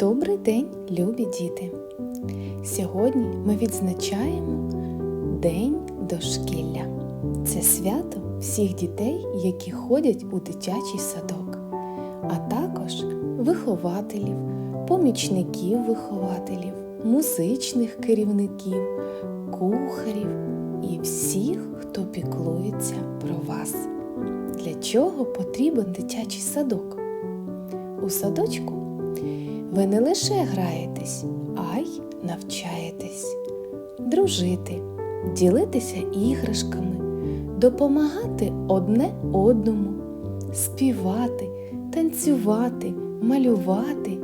Добрий день, любі діти! Сьогодні ми відзначаємо День дошкілля. Це свято всіх дітей, які ходять у дитячий садок, а також вихователів, помічників вихователів, музичних керівників, кухарів і всіх, хто піклується про вас. Для чого потрібен дитячий садок? У садочку ви не лише граєтесь, а й навчаєтесь дружити, ділитися іграшками, допомагати одне одному, співати, танцювати, малювати,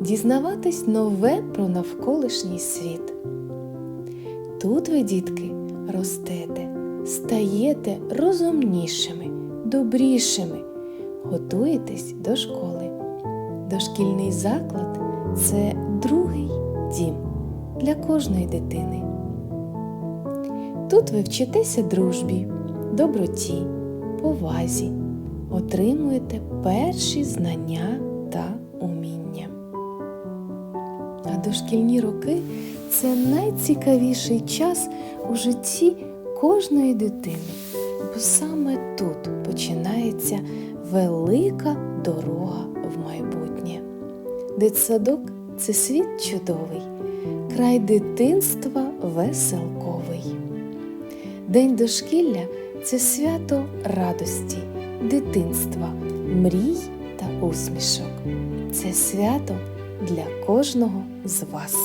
дізнаватись нове про навколишній світ. Тут ви, дітки, ростете, стаєте розумнішими, добрішими, готуєтесь до школи. Дошкільний заклад це другий дім для кожної дитини. Тут ви вчитеся дружбі, доброті, повазі, отримуєте перші знання та уміння. А дошкільні роки це найцікавіший час у житті кожної дитини, саме тут починається велика дорога в майбутнє. Дитсадок це світ чудовий, край дитинства веселковий. День дошкілля це свято радості, дитинства, мрій та усмішок. Це свято для кожного з вас.